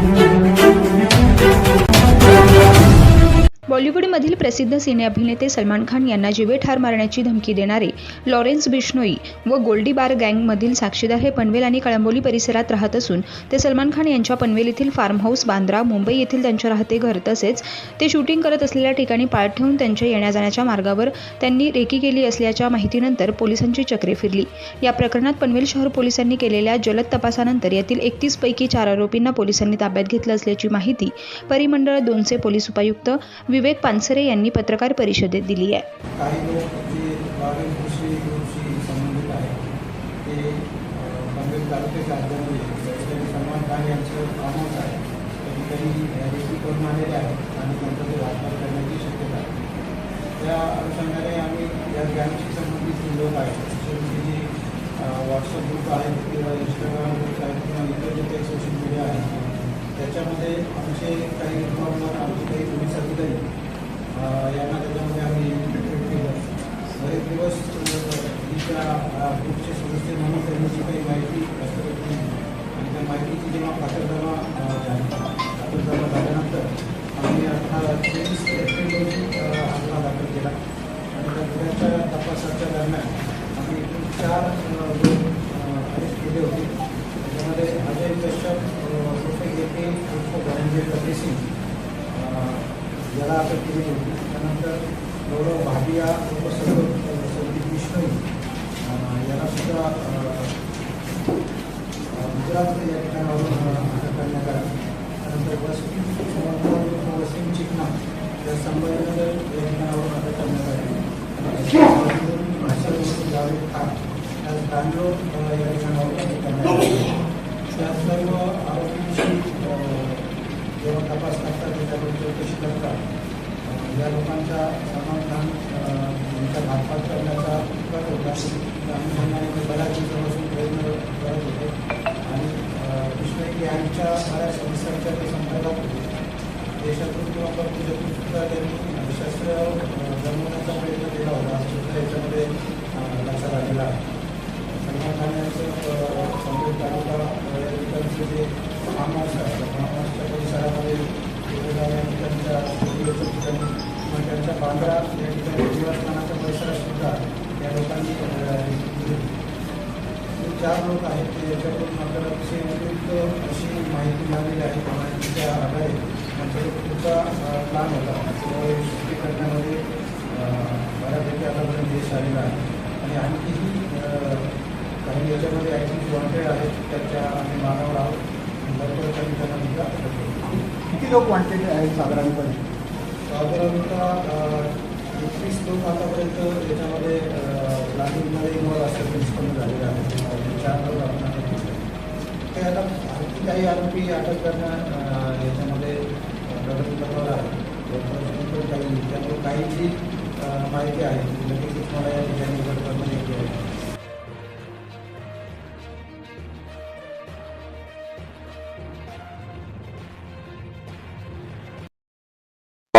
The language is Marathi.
Thank you. बॉलिवूडमधील प्रसिद्ध सिने अभिनेते सलमान खान यांना जीवेठार मारण्याची धमकी देणारे लॉरेन्स बिश्नोई व गोल्डी बार गँगमधील साक्षीदार हे पनवेल आणि कळंबोली परिसरात राहत असून ते सलमान खान यांच्या पनवेल येथील फार्म हाऊस बांद्रा मुंबई येथील त्यांच्या राहते घर तसेच ते शूटिंग करत असलेल्या ठिकाणी पाळत ठेवून त्यांच्या येण्या जाण्याच्या मार्गावर त्यांनी रेकी केली असल्याच्या माहितीनंतर पोलिसांची चक्रे फिरली. या प्रकरणात पनवेल शहर पोलिसांनी केलेल्या जलद तपासानंतर यातील एकतीस पैकी चार आरोपींना पोलिसांनी ताब्यात घेतलं असल्याची माहिती परिमंडळ दोनचे पोलीस उपायुक्त विवेक पानसरे यांनी पत्रकार परिषदेत दिली आहे. काही लोक जे बावीस कृषी संबंधित आहेत ते अ, पनवेल तालुक्याच्या हद्दीमध्ये त्याच्यामध्ये खान यांचं कामच आहे. कधी कधी रेकी करून आलेले आहेत आणि नंतर ते वापर करण्याची शक्यता आहे. त्या अनुषंगाने आम्ही या गँगशी संबंधित जे लोक आहेत जे व्हॉट्सअप ग्रुप आहेत किंवा इंस्टाग्राम ग्रुप आहेत किंवा इतर जे काही सोशल मीडिया आहेत त्याच्यामध्ये आमचे काही इन्फॉर्मर आमचे काही पोलीस अधिकारी अ, यांना त्याच्यामध्ये आम्ही इंटरव्ह्यू केलं बरेच दिवस तिच्या ग्रुपचे सदस्य म्हणून त्यांनी जी काही माहिती आणि त्या माहितीची जेव्हा खातरजमा अ, झाली झाल्यानंतर आम्ही आता तेवीस एप्रिल रोजी गुन्हा दाखल केला. आणि त्या गुन्ह्याच्या तपासाच्या दरम्यान आम्ही एकूण चार लोक अरेस्ट केले होते. त्याच्यामध्ये अजय कश्यप उर्फ ए के उर्फ धनंजय कपिसिंग याला अटक केली होती. त्यानंतर गौरव भाटिया उर्फ सर्व जावेद खान या तांडोर या त्या सर्व आरोपींची जेव्हा तपास करतात त्याच्यावर चौकशी करतात या लोकांचा सलमान खान यांचा घातपात करण्याचा कट होता त्या अनुषंगाने बऱ्याच दिवसापासून प्रयत्न करत होते आणि अ, यांच्या बऱ्याच संस्थांच्या ते संपर्कात होते देशातून किंवा परदेशातून सुद्धा त्यांनी बांद्रा या ठिकाणी निवासस्थानाच्या परिसरात सुद्धा या लोकांनी दिली. चार लोक आहेत ते याच्याकडून आपल्याला अतिशय उपयुक्त अशी माहिती मिळालेली आहे. त्या माहितीच्या आधारे त्यांचा पुढचा प्लॅन होता. तो सृष्टी करण्यामध्ये बऱ्यापैकी आतापर्यंत यश आलेलं आहे. आणि आणखीही काही याच्यामध्ये ॲक्टिव्ह वॉन्टेड आहेत त्याच्या आम्ही मागावर आहोत. लवकरच आम्ही त्यांना सुद्धा किती लोक वॉन्टेड आहेत साधारणपणे? साधारणतः एकवीस लोक आतापर्यंत याच्यामध्ये प्लॅनिंगमध्ये इन्वॉल्व असल्याचं निष्पन्न झालेलं चार लोक आपण ते आता आणखी काही आरोपी अटक करण्या याच्यामध्ये प्रगती आहे. काही त्यामुळे काही जी माहिती आहे. लगेच